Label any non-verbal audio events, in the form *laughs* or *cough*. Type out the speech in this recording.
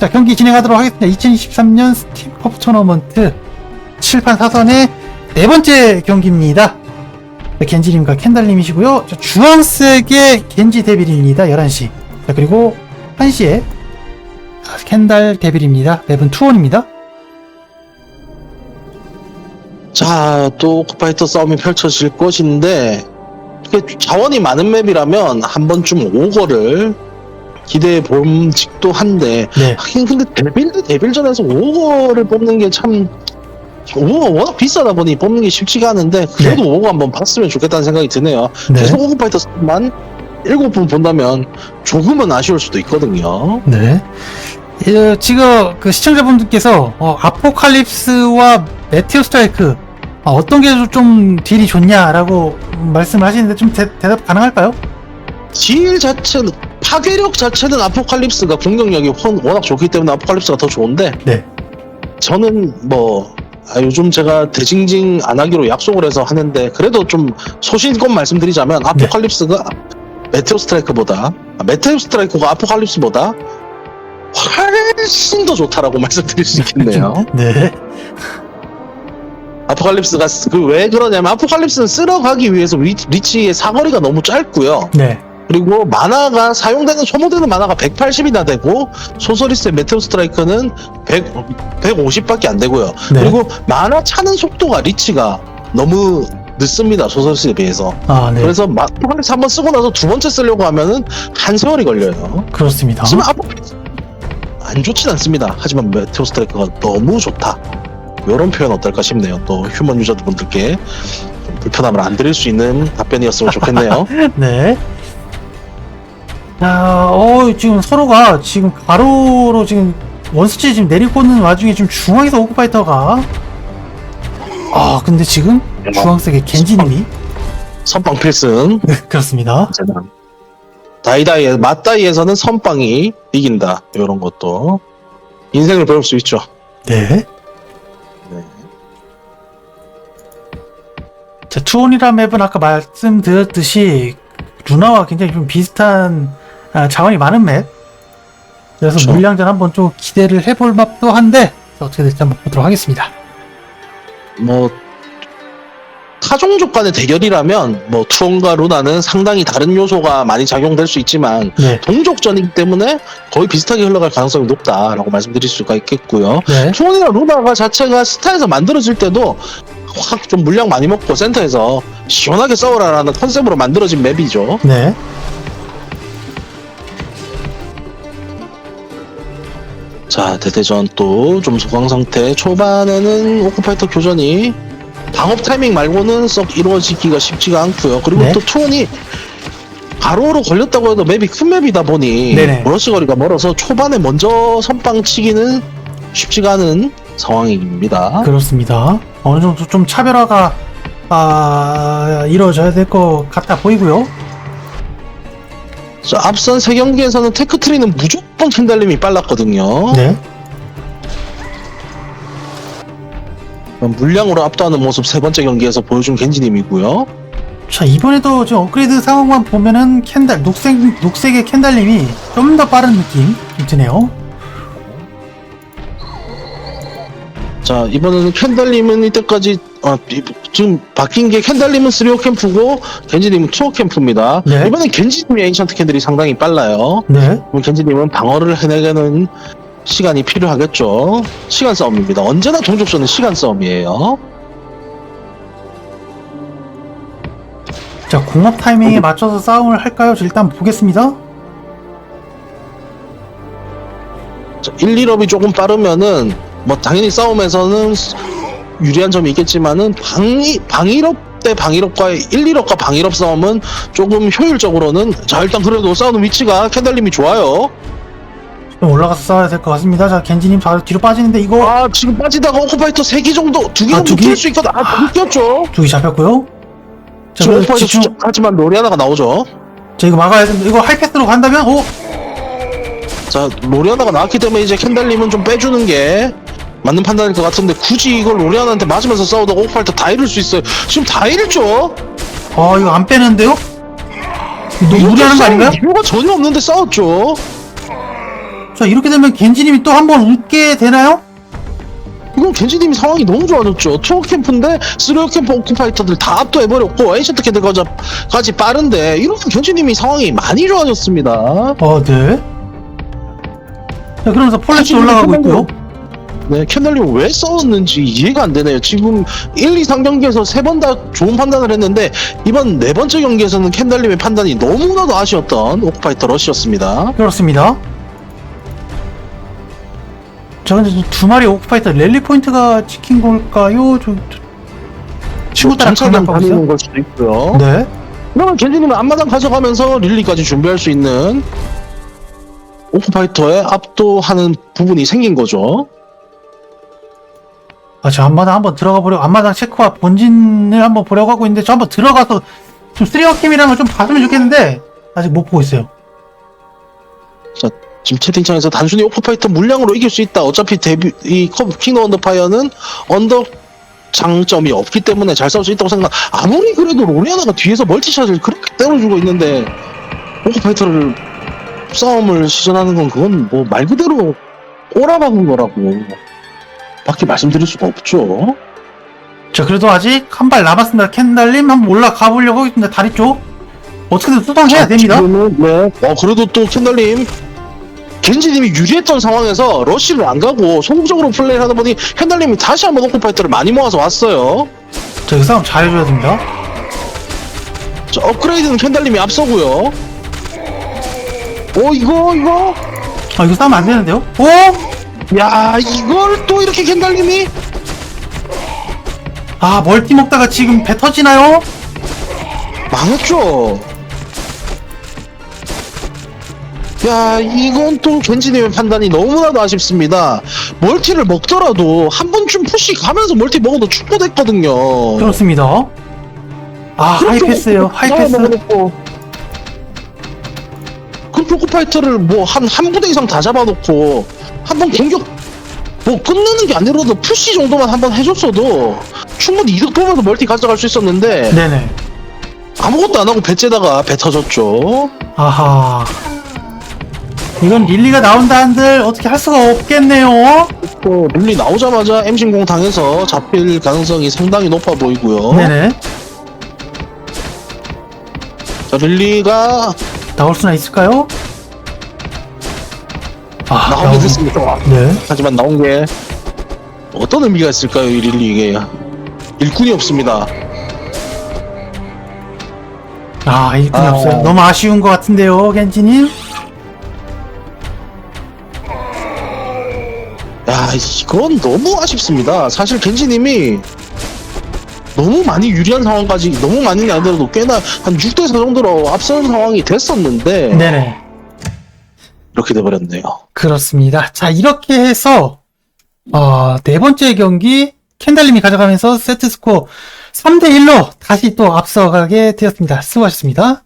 자, 경기 진행하도록 하겠습니다. 2023년 스팀 컵 토너먼트 7판 4선의 네 번째 경기입니다. 자, 겐지님과 캔달님이시고요. 자, 주황색의 겐지 데빌입니다. 11시. 자, 그리고 1시에 캔달 데빌입니다. 맵은 투원입니다. 자, 또 오크파이터 싸움이 펼쳐질 것인데, 이게 자원이 많은 맵이라면 한 번쯤 오거를 기대해 봄직도 한데, 네. 하긴 근데 데빌 대 데빌전에서 오거를 뽑는 게 참, 오거가 워낙 비싸다 보니 뽑는 게 쉽지가 않은데, 그래도 오거 한번 봤으면 좋겠다는 생각이 드네요. 네. 계속 오크파이터 싸움만 7분 본다면 조금은 아쉬울 수도 있거든요. 네. 예, 지금 그 시청자분들께서 어, 아포칼립스와 메테오 스트라이크 아, 어떤 게 좀 딜이 좋냐라고 말씀을 하시는데 좀 대, 대답 가능할까요? 딜 자체는 파괴력 자체는 아포칼립스가 공격력이 원- 워낙 좋기 때문에 아포칼립스가 더 좋은데 네. 저는 뭐 아, 요즘 제가 대징징 안 하기로 약속을 해서 하는데 그래도 좀 소신껏 말씀드리자면 아포칼립스가 메테오 스트라이크보다 아, 메테오 스트라이크가 아포칼립스보다 훨씬 더 좋다라고 *laughs* 말씀드릴 수 있겠네요. 네. 아포칼립스가 그 왜 그러냐면 아포칼립스는 쓸어가기 위해서 리, 리치의 사거리가 너무 짧고요. 네. 그리고 만화가 사용되는 소모되는 만화가 180이나 되고 소서리스의 메테오 스트라이크는 100, 150밖에 안 되고요. 네. 그리고 만화 차는 속도가 리치가 너무 늦습니다. 소서리스에 비해서. 아, 네. 그래서 아포칼립스 한번 쓰고 나서 두 번째 쓰려고 하면은 한 세월이 걸려요. 그렇습니다. 하지만 아포칼립스 안 좋진 않습니다. 하지만 메테오 스트라이크가 너무 좋다. 이런 표현 어떨까 싶네요. 또 휴먼 유저분들께 좀 불편함을 안 드릴 수 있는 답변이었으면 좋겠네요. *laughs* 네. 자, 어, 지금 서로가 지금 가로로 지금 원스치 지금 내리고 있는 와중에 지금 중앙에서 오크파이터가 아, 근데 지금 주황색의 겐지님이 선빵 필승. *laughs* 그렇습니다. 다이다이 맞다이에서는 선빵이 이긴다 이런 것도 인생을 배울 수 있죠. 네. 네. 자, 투혼이라 맵은 아까 말씀드렸듯이 루나와 굉장히 좀 비슷한 아, 자원이 많은 맵. 그래서 그쵸. 물량전 한번 좀 기대를 해볼 맛도 한데 어떻게 될지 한번 보도록 하겠습니다. 뭐 타종족 간의 대결이라면 뭐 투혼과 루나는 상당히 다른 요소가 많이 작용될 수 있지만 네. 동족전이기 때문에 거의 비슷하게 흘러갈 가능성이 높다라고 말씀드릴 수가 있겠고요. 네. 투혼이나 루나가 자체가 스타에서 만들어질 때도 확 좀 물량 많이 먹고 센터에서 시원하게 싸우라라는 컨셉으로 만들어진 맵이죠. 네. 자 대대전 또 좀 소강 상태 초반에는 오크파이터 교전이 방업 타이밍 말고는 썩 이루어지기가 쉽지가 않고요 그리고 네. 또 투혼이 가로로 걸렸다고 해도 맵이 큰 맵이다 보니 네네. 브러쉬 거리가 멀어서 초반에 먼저 선빵 치기는 쉽지가 않은 상황입니다 그렇습니다. 어느 정도 좀 차별화가 아, 이루어져야 될 것 같아 보이고요. 자, 앞선 세 경기에서는 테크트리는 무조건 캔달림이 빨랐거든요 네. 물량으로 압도하는 모습 세 번째 경기에서 보여준 겐지님이고요 자, 이번에도 지금 업그레이드 상황만 보면은 캔달, 녹색, 녹색의 캔달님이 좀 더 빠른 느낌 좀 드네요. 자 이번에는 캔달님은 이때까지 아, 이- 지금 바뀐 게 캔달님은 3호 캠프고 겐지님은 2호 캠프입니다. 네. 이번엔 겐지님의 에이션트 캔들이 상당히 빨라요. 네. 그럼 겐지님은 방어를 해내는 시간이 필요하겠죠. 시간 싸움입니다. 언제나 동족전은 시간 싸움이에요. 자, 공업 타이밍에 맞춰서 싸움을 할까요? 저 일단 보겠습니다. 자, 1, 2럽이 조금 빠르면은 뭐 당연히 싸움에서는 유리한 점이 있겠지만은 방이 방위럽 대 방위럽과의 1, 2럽과 방위럽 싸움은 조금 효율적으로는 자 일단 그래도 싸우는 위치가 캔달님이 좋아요. 좀 올라가서 싸워야 될 것 같습니다. 자, 겐지님 바로 뒤로 빠지는데 이거 아 지금 빠지다가 오코파이터 3개 정도 두개 아, 정도 두 개? 낄수 있거든. 아두 개 꼈죠. 두개 잡혔고요. 자, 지금 그래도 오코파이터 집중, 수정하지만 로리아나가 나오죠. 자, 이거 막아야 되는데 이거 하이패스로 간다면 오! 자 로리아나가 나왔기 때문에 이제 캔달님은 좀 빼주는 게 맞는 판단일 것 같은데 굳이 이걸 로리아나한테 맞으면서 싸우다가 오코파이터 다 잃을 수 있어요. 지금 다 잃죠. 아, 이거 안 빼는데요? 너무 무리하는 거 아닌가요? 이유가 전혀 없는데 싸웠죠. 자, 이렇게 되면 겐지님이 또 한 번 웃게 되나요? 이건 겐지님이 상황이 너무 좋아졌죠. 투어 캠프인데 쓰리어 캠프 오크파이터들 다 압도해버렸고 에이션트 캐드까지 빠른데 이러면 겐지님이 상황이 많이 좋아졌습니다. 어, 네. 자, 그러면서 사실 올라가고 이렇게 있고요. 네, 캔달님 왜 싸웠는지 이해가 안 되네요. 지금 1, 2, 3 경기에서 세 번 다 좋은 판단을 했는데 이번 네 번째 경기에서는 캔달님의 판단이 너무나도 아쉬웠던 오크파이터 러시였습니다. 그렇습니다. 자, 근데 저두 마리 오크파이터 랠리 포인트가 찍힌 걸까요? 저, 저 친구 따라 있어요? 다니는 걸 수도 있고요. 네. 그러면 겐지님은 앞마당 가져가면서 릴리까지 준비할 수 있는 오크파이터에 압도하는 부분이 생긴 거죠. 아, 저 앞마당 한번 들어가 보려고, 앞마당 체크와 본진을 한번 보려고 하고 있는데, 저 한번 들어가서 좀 쓰리어캠이라는 걸좀 봤으면 좋겠는데, 아직 못 보고 있어요. 지금 채팅창에서 단순히 오프파이터 물량으로 이길 수 있다. 어차피 데뷔 이 컵- 킹덤 언더파이어는 언더 장점이 없기 때문에 잘 싸울 수 있다고 생각. 아무리 그래도 로리아나가 뒤에서 멀티샷을 그렇게 때려주고 있는데 오프파이터를 싸움을 시전하는 건 그건 뭐 말 그대로 꼬라박은 거라고 밖에 말씀드릴 수가 없죠. 자, 그래도 아직 한 발 남았습니다. 캔달님 한번 올라가 보려고 하겠습니다. 다리 쪽. 어떻게든 수상해야 됩니다. 지금은 네. 어 그래도 또 캔달님 겐지님이 유리했던 상황에서 러쉬를 안 가고 소극적으로 플레이를 하다 보니 캔달님이 다시 한번 오크파이터를 많이 모아서 왔어요. 자, 이 싸움 잘해줘야 됩니다. 자, 업그레이드는 캔달님이 앞서고요. 오 이거 이거 아, 이거 싸우면 안 되는데요? 오! 야 이걸 또 이렇게 캔달님이 아, 멀티 먹다가 지금 배 터지나요? 망했죠. 야 이건 또 겐지님의 판단이 너무나도 아쉽습니다. 멀티를 먹더라도 한 번쯤 푸시 가면서 멀티 먹어도 충분했거든요. 그렇습니다. 아, 하이패스예요 하이패스. 그럼 초코파이터를 뭐 한 한 부대 이상 다 잡아놓고 한 번 공격 뭐 끝내는 게 아니라도 푸시 정도만 한 번 해줬어도 충분히 이득 보면서 멀티 가져갈 수 있었는데 네네. 아무것도 안 하고 배째다가 배 터졌죠. 아하. 이건 릴리가 나온다 한들 어떻게 할 수가 없겠네요. 또 릴리 나오자마자 엠신공 당해서 잡힐 가능성이 상당히 높아 보이고요. 네네. 자 릴리가 나올 수나 있을까요? 아, 나오게 나오네. 됐습니다. 네. 하지만 나온 게 어떤 의미가 있을까요, 이 릴리 이게 일꾼이 없습니다. 아, 일꾼이 아. 없어요. 너무 아쉬운 것 같은데요, 겐지님. 야, 이건 너무 아쉽습니다. 사실 겐지님이 너무 많이 유리한 상황까지 너무 많이는 아니더라도 꽤나 한 6대 4 정도로 앞서는 상황이 됐었는데 네네. 이렇게 돼버렸네요. 그렇습니다. 자, 이렇게 해서, 어, 네 번째 경기, 캔달님이 가져가면서 세트 스코어 3대1로 다시 또 앞서가게 되었습니다. 수고하셨습니다.